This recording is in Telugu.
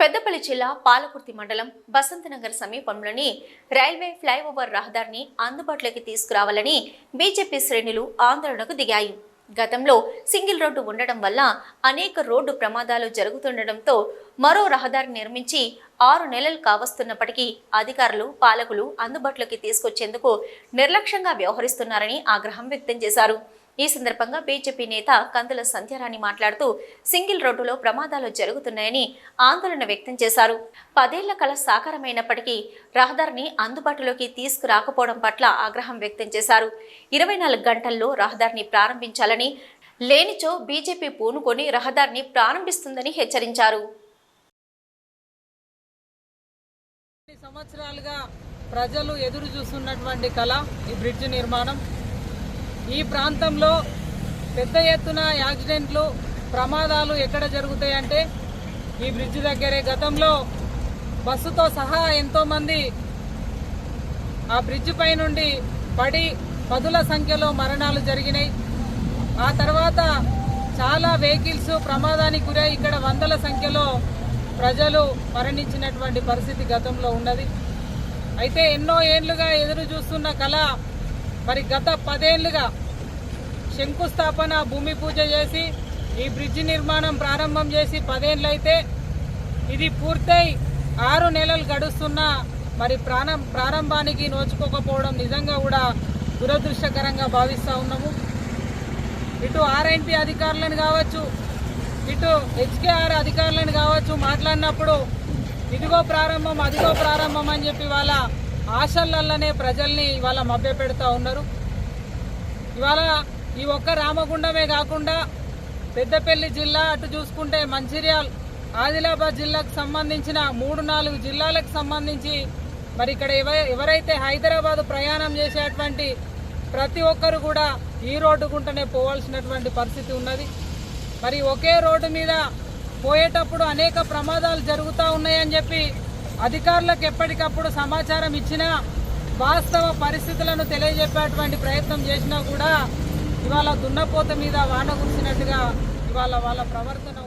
పెద్దపల్లి జిల్లా పాలకుర్తి మండలం బసంతనగర్ సమీపంలోని రైల్వే ఫ్లైఓవర్ రహదారిని అందుబాటులోకి తీసుకురావాలని బీజేపీ శ్రేణులు ఆందోళనకు దిగాయి. గతంలో సింగిల్ రోడ్డు ఉండడం వల్ల అనేక రోడ్డు ప్రమాదాలు జరుగుతుండటంతో మరో రహదారి నిర్మించి ఆరు నెలలు కావస్తున్నప్పటికీ అధికారులు పాలకులు అందుబాటులోకి తీసుకొచ్చేందుకు నిర్లక్ష్యంగా వ్యవహరిస్తున్నారని ఆగ్రహం వ్యక్తం చేశారు. ఈ సందర్భంగా బీజేపీ నేత కందుల సంధ్యారాణి మాట్లాడుతూ సింగిల్ రోడ్డులో ప్రమాదాలు జరుగుతున్నాయని ఆందోళన వ్యక్తం చేశారు. పదేళ్ళ కల సాకారమైనప్పటికీ రహదారిని అందుబాటులోకి తీసుకురాకపోవడం పట్ల ఆగ్రహం వ్యక్తం చేశారు. ఇరవై నాలుగు గంటల్లో రహదారిని ప్రారంభించాలని లేనిచో బీజేపీ పూనుకొని రహదారిని ప్రారంభిస్తుందని హెచ్చరించారు. కొన్ని సంవత్సరాలుగా ప్రజలు ఎదురు చూస్తున్నటువంటి కళ ఈ బ్రిడ్జ్ నిర్మాణం. ఈ ప్రాంతంలో పెద్ద ఎత్తున యాక్సిడెంట్లు ప్రమాదాలు ఎక్కడ జరుగుతాయంటే ఈ బ్రిడ్జ్ దగ్గరే. గతంలో బస్సుతో సహా ఎంతోమంది ఆ బ్రిడ్జ్ పై నుండి పడి పదుల సంఖ్యలో మరణాలు జరిగినాయి. ఆ తర్వాత చాలా వెహికల్స్ ప్రమాదానికి గురై ఇక్కడ వందల సంఖ్యలో ప్రజలు మరణించినటువంటి పరిస్థితి గతంలో ఉన్నది. అయితే ఎన్నో ఏండ్లుగా ఎదురు చూస్తున్న కళ మరి గత పదేళ్ళుగా శంకుస్థాపన భూమి పూజ చేసి ఈ బ్రిడ్జి నిర్మాణం ప్రారంభం చేసి పదేళ్ళైతే ఇది పూర్తయి ఆరు నెలలు గడుస్తున్నా మరి ప్రాణం ప్రారంభానికి నోచుకోకపోవడం నిజంగా కూడా దురదృష్టకరంగా భావిస్తూ ఉన్నాము. ఇటు ఆర్ఎన్పి అధికారులను కావచ్చు ఇటు హెచ్కేఆర్ అధికారులను కావచ్చు మాట్లాడినప్పుడు ఇదిగో ప్రారంభం అదిగో ప్రారంభం అని చెప్పి వాళ్ళ ఆశలల్లనే ప్రజల్ని ఇవాళ మభ్యపెడుతూ ఉన్నారు. ఇవాళ ఈ ఒక్క రామగుండమే కాకుండా పెద్దపల్లి జిల్లా అటు చూసుకుంటే మంచిర్యాల్ ఆదిలాబాద్ జిల్లాకు సంబంధించిన మూడు నాలుగు జిల్లాలకు సంబంధించి మరి ఇక్కడ ఎవరైతే హైదరాబాద్ ప్రయాణం చేసేటువంటి ప్రతి ఒక్కరు కూడా ఈ రోడ్డు గుంటనే పోవాల్సినటువంటి పరిస్థితి ఉన్నది. మరి ఒకే రోడ్డు మీద పోయేటప్పుడు అనేక ప్రమాదాలు జరుగుతూ ఉన్నాయని చెప్పి అధికారులకు ఎప్పటికప్పుడు సమాచారం ఇచ్చినా వాస్తవ పరిస్థితులను తెలియజెప్పేటువంటి ప్రయత్నం చేసినా కూడా ఇవాళ దున్నపోత మీద వాన కురిసినట్టుగా ఇవాళ వాళ్ళ ప్రవర్తన